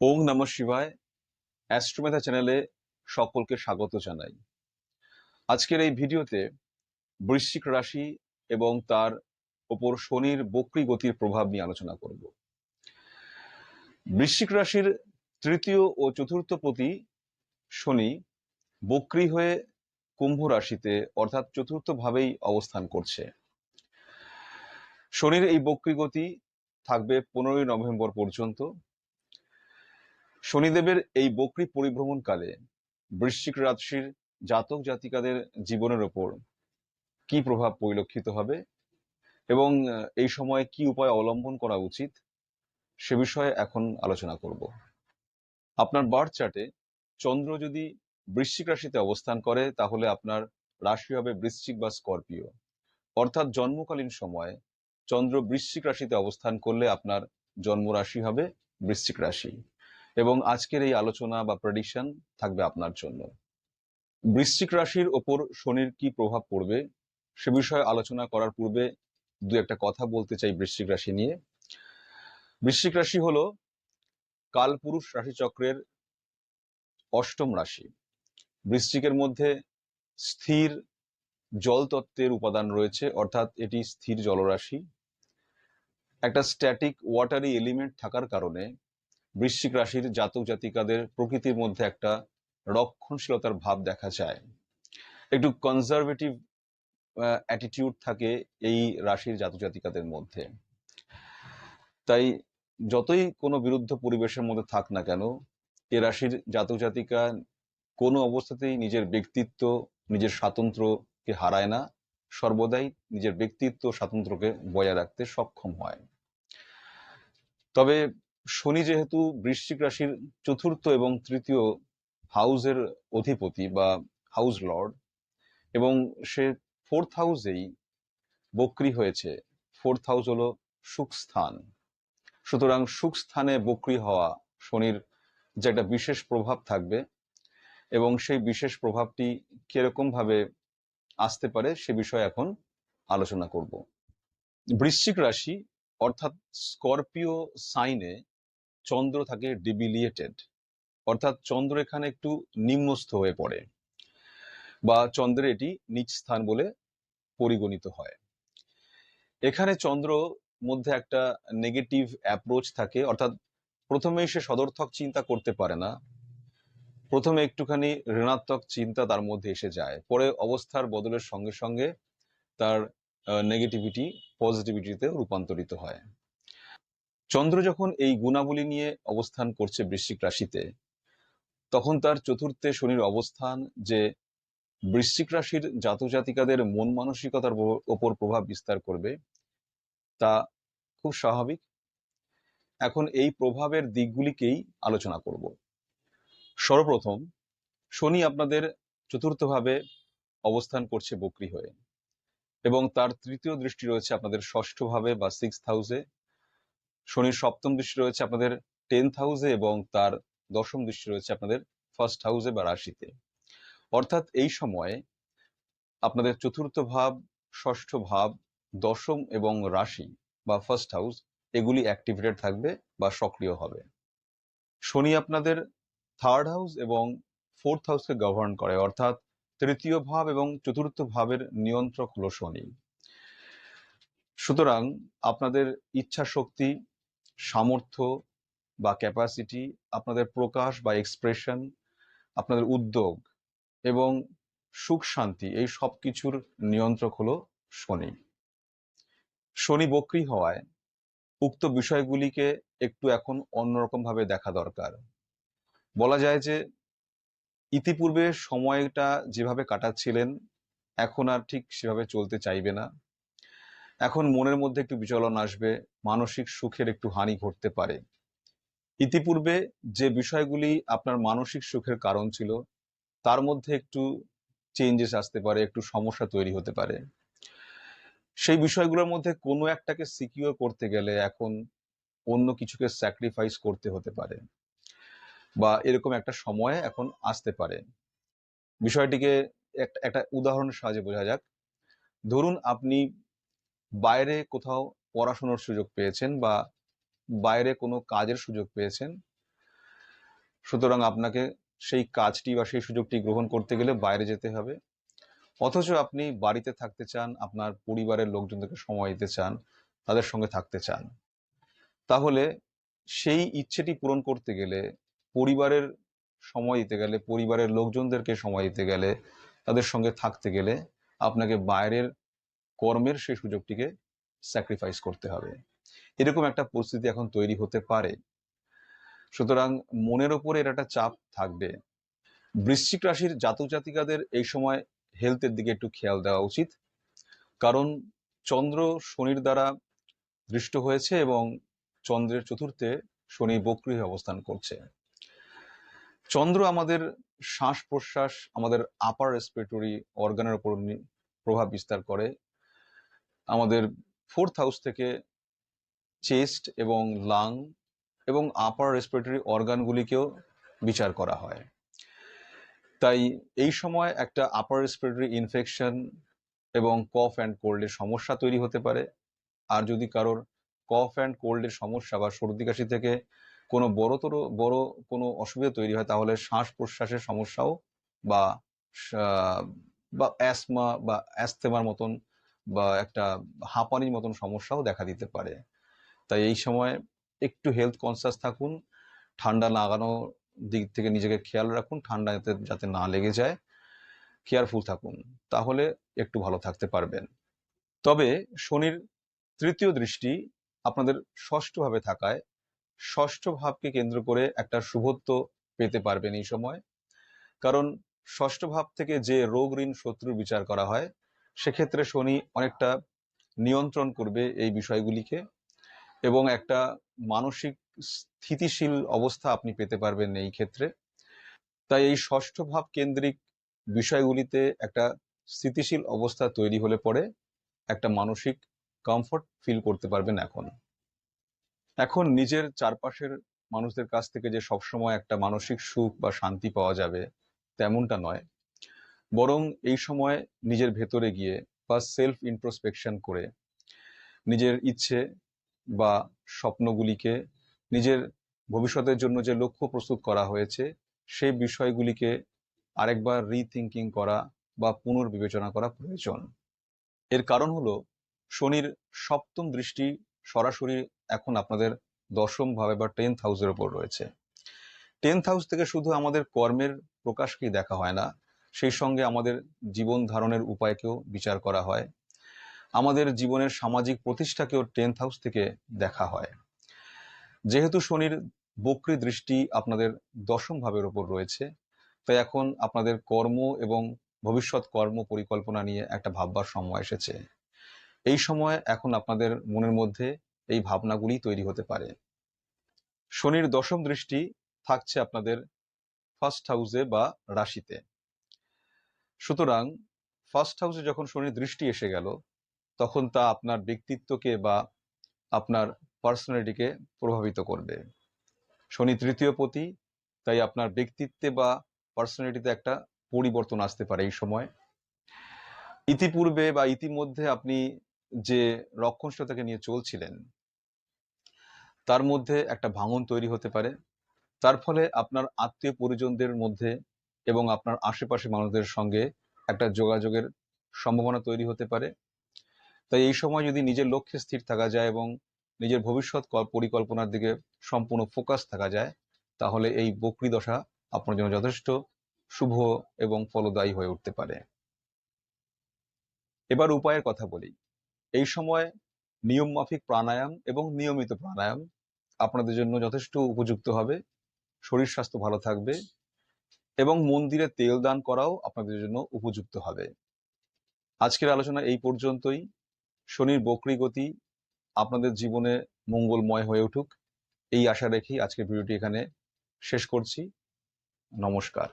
ওং নম শিবায় অ্যাস্ট্রোমেথা চ্যানেলে সকলকে স্বাগত জানাই। আজকের এই ভিডিওতে বৃশ্চিক রাশি এবং তার ওপর শনির বক্রী গতির প্রভাব নিয়ে আলোচনা করব। বৃশ্চিক রাশির তৃতীয় ও চতুর্থ প্রতি শনি বক্রী হয়ে কুম্ভ রাশিতে অর্থাৎ চতুর্থ ভাবেই অবস্থান করছে। শনির এই বক্রী গতি থাকবে পনেরোই নভেম্বর পর্যন্ত শনিদেবের এই বক্রী পরিভ্রমণকালে বৃশ্চিক রাশির জাতক জাতিকাদের জীবনের ওপর কি প্রভাব পরিলক্ষিত হবে? এবং এই সময়ে কি উপায় অবলম্বন করা উচিত? সে বিষয়ে এখন আলোচনা করব। আপনার বার্থ চার্টে চন্দ্র যদি বৃশ্চিক রাশিতে অবস্থান করে, তাহলে আপনার রাশি হবে বৃশ্চিক বা স্করপিও। অর্থাৎ জন্মকালীন সময়ে চন্দ্র বৃশ্চিক রাশিতে অবস্থান করলে আপনার জন্ম রাশি হবে বৃশ্চিক রাশি। এবং আজকের এই আলোচনা বা প্রেডিকশন থাকবে আপনার জন্য। বৃশ্চিক রাশির ওপর শনির কি প্রভাব পড়বে সে বিষয়ে আলোচনা করার পূর্বে দু একটা কথা বলতে চাই বৃশ্চিক রাশি নিয়ে। বৃশ্চিক রাশি হলো কালপুরুষ রাশিচক্রের অষ্টম রাশি। বৃশ্চিকের মধ্যে স্থির জল তত্ত্বের উপাদান রয়েছে, অর্থাৎ এটি স্থির জলরাশি। একটা স্ট্যাটিক ওয়াটারি এলিমেন্ট থাকার কারণে বৃশ্চিক রাশির জাতক জাতিকাদের প্রকৃতির মধ্যে একটা রক্ষণশীলতার ভাব দেখা যায়। একটু কনজারভেটিভ অ্যাটিটিউড থাকে এই রাশির জাতক জাতিকাদের মধ্যে। তাই যতই কোনো বিরুদ্ধ পরিবেশের মধ্যে থাক না কেন, এ রাশির জাতক জাতিকা কোনো অবস্থাতেই নিজের ব্যক্তিত্ব, নিজের স্বাতন্ত্র্যকে হারায় না। সর্বদাই নিজের ব্যক্তিত্ব স্বাতন্ত্র্যকে বজায় রাখতে সক্ষম হয়। তবে শনি যেহেতু বৃশ্চিক রাশির চতুর্থ এবং তৃতীয় হাউসের অধিপতি বা হাউস লর্ড, এবং সে ফোর্থ হাউসেই বক্রি হয়েছে। ফোর্থ হাউস হলো সুখ স্থান। সুতরাং সুখ স্থানে বক্রি হওয়া শনির যে একটা বিশেষ প্রভাব থাকবে, এবং সেই বিশেষ প্রভাবটি কীরকম ভাবে আসতে পারে সে বিষয়ে এখন আলোচনা করব। বৃশ্চিক রাশি অর্থাৎ স্করপিও সাইনে চন্দ্র থাকে ডিবিলিয়েটেড অর্থাৎ চন্দ্র এখানে একটু নিম্নস্থ হয়ে পড়ে বা চন্দ্রের এটি নিচ স্থান বলে পরিগণিত হয়। এখানে চন্দ্র মধ্যে একটা নেগেটিভ অ্যাপ্রোচ থাকে, অর্থাৎ প্রথমেই সে সদর্থক চিন্তা করতে পারে না, প্রথমে একটুখানি ঋণাত্মক চিন্তা তার মধ্যে এসে যায়, পরে অবস্থার বদলের সঙ্গে সঙ্গে তার নেগেটিভিটি পজিটিভিটিতে রূপান্তরিত হয়। চন্দ্র যখন এই গুণাবলী নিয়ে অবস্থান করছে বৃশ্চিক রাশিতে, তখন তার চতুর্থে শনির অবস্থান যে বৃশ্চিক রাশির জাতক জাতিকাদের মন মানসিকতার ওপর- প্রভাব বিস্তার করবে, তা খুব স্বাভাবিক। এখন এই প্রভাবের দিকগুলিকেই আলোচনা করব। সর্বপ্রথম, শনি আপনাদের চতুর্থভাবে অবস্থান করছে বক্রি হয়ে এবং তার তৃতীয় দৃষ্টি রয়েছে আপনাদের ষষ্ঠ ভাবে বা সিক্স হাউসে শনির সপ্তম দৃষ্টি রয়েছে আপনাদের টেন্থ হাউসে এবং তার দশম দৃষ্টি রয়েছে আপনাদের ফার্স্ট হাউসে বা রাশিতে। অর্থাৎ এই সময়ে আপনাদের চতুর্থ ভাব, ষষ্ঠ ভাব, দশম এবং রাশি বা ফার্স্ট হাউস এগুলি অ্যাক্টিভেটেড থাকবে বা সক্রিয় হবে। শনি আপনাদের থার্ড হাউস এবং ফোর্থ হাউসকে গভর্ন করে, অর্থাৎ তৃতীয় ভাব এবং চতুর্থ ভাবের নিয়ন্ত্রক হলো শনি। সুতরাং আপনাদের ইচ্ছা শক্তি সামর্থ্য বা ক্যাপাসিটি আপনাদের প্রকাশ বা এক্সপ্রেশন আপনাদের উদ্যোগ এবং সুখ শান্তি, এই সব কিছুর নিয়ন্ত্রক হলো শনি। শনি বক্রী হওয়ায় উক্ত বিষয়গুলিকে একটু এখন অন্যরকম ভাবে দেখা দরকার। বলা যায় যে, ইতিপূর্বে সময়টা যেভাবে কাটাচ্ছিলেন, এখন আর ঠিক সেভাবে চলতে চাইবে না। এখন মনের মধ্যে একটু বিচলন আসবে, মানসিক সুখের একটু হানি ঘটতে পারে। ইতিপূর্বে যে বিষয়গুলি আপনার মানসিক সুখের কারণ ছিল, তার মধ্যে একটু চেঞ্জেস আসতে পারে, একটু সমস্যা তৈরি হতে পারে। সেই বিষয়গুলোর মধ্যে কোনো একটাকে সিকিউর করতে গেলে এখন অন্য কিছুকে স্যাক্রিফাইস করতে হতে পারে বা এরকম একটা সময় এখন আসতে পারে। বিষয়টিকে একটা উদাহরণের সাহায্যে বোঝা যাক। ধরুন আপনি বাইরে কোথাও পড়াশোনার সুযোগ পেয়েছেন বা বাইরে কোনো কাজের সুযোগ পেয়েছেন? সুতরাং আপনাকে সেই কাজটি বা সেই সুযোগটি গ্রহণ করতে গেলে বাইরে যেতে হবে। অথচ আপনি বাড়িতে থাকতে চান, আপনার পরিবারের লোকজনদেরকে সময় দিতে চান, তাদের সঙ্গে থাকতে চান। তাহলে সেই ইচ্ছেটি পূরণ করতে গেলে, পরিবারের সময় দিতে গেলে, পরিবারের লোকজনদেরকে সময় দিতে গেলে, তাদের সঙ্গে থাকতে গেলে আপনাকে বাইরের কর্মের সেই সুযোগটিকে স্যাক্রিফাইস করতে হবে। এরকম একটা পরিস্থিতি এখন তৈরি হতে পারে। সুতরাং মনের ওপরে এর একটা চাপ থাকবে। বৃশ্চিক রাশির জাতক জাতিকাদের এই সময় হেলথের দিকে একটু খেয়াল দেওয়া উচিত। কারণ চন্দ্র শনির দ্বারা দৃষ্ট হয়েছে এবং চন্দ্রের চতুর্থে শনি বক্রী অবস্থান করছে। চন্দ্র আমাদের শ্বাস প্রশ্বাস, আমাদের আপার রেসপিরেটরি অর্গানের উপর প্রভাব বিস্তার করে। আমাদের ফোর্থ হাউস থেকে চেস্ট এবং লাং এবং আপার রেসপিরেটরি অর্গানগুলিকেও বিচার করা হয়। তাই এই সময় একটা আপার রেসপিরেটরি ইনফেকশন এবং কফ অ্যান্ড কোল্ডের সমস্যা তৈরি হতে পারে। আর যদি কারোর কফ অ্যান্ড কোল্ডের সমস্যা বা সর্দি কাশি থেকে কোনো বড়তর, বড় কোনো অসুবিধা তৈরি হয়, তাহলে শ্বাস প্রশ্বাসের সমস্যাও বা অ্যাসমা বা অ্যাস্থেমার মতন বা একটা হাঁপানির মতন সমস্যাও দেখা দিতে পারে। তাই এই সময় একটু হেলথ কনসাস থাকুন, ঠান্ডা লাগানোর দিক থেকে নিজেকে খেয়াল রাখুন, ঠান্ডা যাতে যাতে না লেগে যায় কেয়ারফুল থাকুন, তাহলে একটু ভালো থাকতে পারবেন। তবে শনির তৃতীয় দৃষ্টি আপনাদের ষষ্ঠভাবে থাকায়, ষষ্ঠ ভাবকে কেন্দ্র করে একটা শুভত্ব পেতে পারবেন এই সময়। কারণ ষষ্ঠ ভাব থেকে যে রোগ ঋণ শত্রুর বিচার করা হয় সেক্ষেত্রে শনি অনেকটা নিয়ন্ত্রণ করবে এই বিষয়গুলিকে এবং একটা মানসিক স্থিতিশীল অবস্থা আপনি পেতে পারবেন এই ক্ষেত্রে। তাই এই ষষ্ঠ ভাব কেন্দ্রিক বিষয়গুলিতে একটা স্থিতিশীল অবস্থা তৈরি হলে পরে একটা মানসিক কমফর্ট ফিল করতে পারবেন এখন। এখন নিজের চারপাশের মানুষদের কাছ থেকে যে সবসময় একটা মানসিক সুখ বা শান্তি পাওয়া যাবে, তেমনটা নয়। বরং এই সময় নিজের ভেতরে গিয়ে বা সেলফ ইন্ট্রোস্পেকশন করে নিজের ইচ্ছে বা স্বপ্নগুলিকে নিজের ভবিষ্যতের জন্য যে লক্ষ্য প্রস্তুত করা হয়েছে, সেই বিষয়গুলিকে আরেকবার রিথিঙ্কিং করা বা পুনর্বিবেচনা করা প্রয়োজন। এর কারণ হলো, শনির সপ্তম দৃষ্টি সরাসরি এখন আপনাদের দশম ভাবে বা টেন্থ হাউসের ওপর রয়েছে। টেন্থ হাউস থেকে শুধু আমাদের কর্মের প্রকাশকেই দেখা হয় না সেই সঙ্গে আমাদের জীবন ধারণের উপায়কেও বিচার করা হয়। আমাদের জীবনের সামাজিক প্রতিষ্ঠাকেও টেন্থ হাউস থেকে দেখা হয়। যেহেতু শনির বক্রী দৃষ্টি আপনাদের দশম ভাবের ওপর রয়েছে, তাই এখন আপনাদের কর্ম এবং ভবিষ্যৎ কর্ম পরিকল্পনা নিয়ে একটা ভাববার সময় এসেছে। এই সময় এখন আপনাদের মনের মধ্যে এই ভাবনাগুলি তৈরি হতে পারে। শনির দশম দৃষ্টি থাকছে আপনাদের ফার্স্ট হাউসে বা রাশিতে। সুতরাং ফার্স্ট হাউসে যখন শনির দৃষ্টি এসে গেল, তখন তা আপনার ব্যক্তিত্বকে বা আপনার পার্সোনালিটিকে প্রভাবিত করবে। শনি তৃতীয় পতি, তাই আপনার ব্যক্তিত্বে বা পার্সোনালিটিতে একটা পরিবর্তন আসতে পারে এই সময়। ইতিপূর্বে বা ইতিমধ্যে আপনি যে রক্ষণশীলতাকে নিয়ে চলছিলেন, তার মধ্যে একটা ভাঙন তৈরি হতে পারে। তার ফলে আপনার আত্মীয় পরিজনদের মধ্যে এবং আপনার আশেপাশে মানুষদের সঙ্গে একটা যোগাযোগের সম্ভাবনা তৈরি হতে পারে। তাই এই সময় যদি নিজের লক্ষ্যে স্থির থাকা যায় এবং নিজের ভবিষ্যৎ কল- পরিকল্পনার দিকে সম্পূর্ণ ফোকাস থাকা যায়, তাহলে এই বকরি দশা আপনার জন্য যথেষ্ট শুভ এবং ফলদায়ী হয়ে উঠতে পারে। এবার উপায়ের কথা বলি। এই সময় নিয়ম মাফিক প্রাণায়াম এবং নিয়মিত প্রাণায়াম আপনাদের জন্য যথেষ্ট উপযুক্ত হবে। শরীর স্বাস্থ্য ভালো থাকবে। এবং মন্দিরে তেল দান করাও আপনাদের জন্য উপযুক্ত হবে। আজকের আলোচনা এই পর্যন্তই। শনির বকরি গতি আপনাদের জীবনে মঙ্গলময় হয়ে উঠুক। এই আশা রেখেই আজকের ভিডিওটি এখানে শেষ করছি। নমস্কার।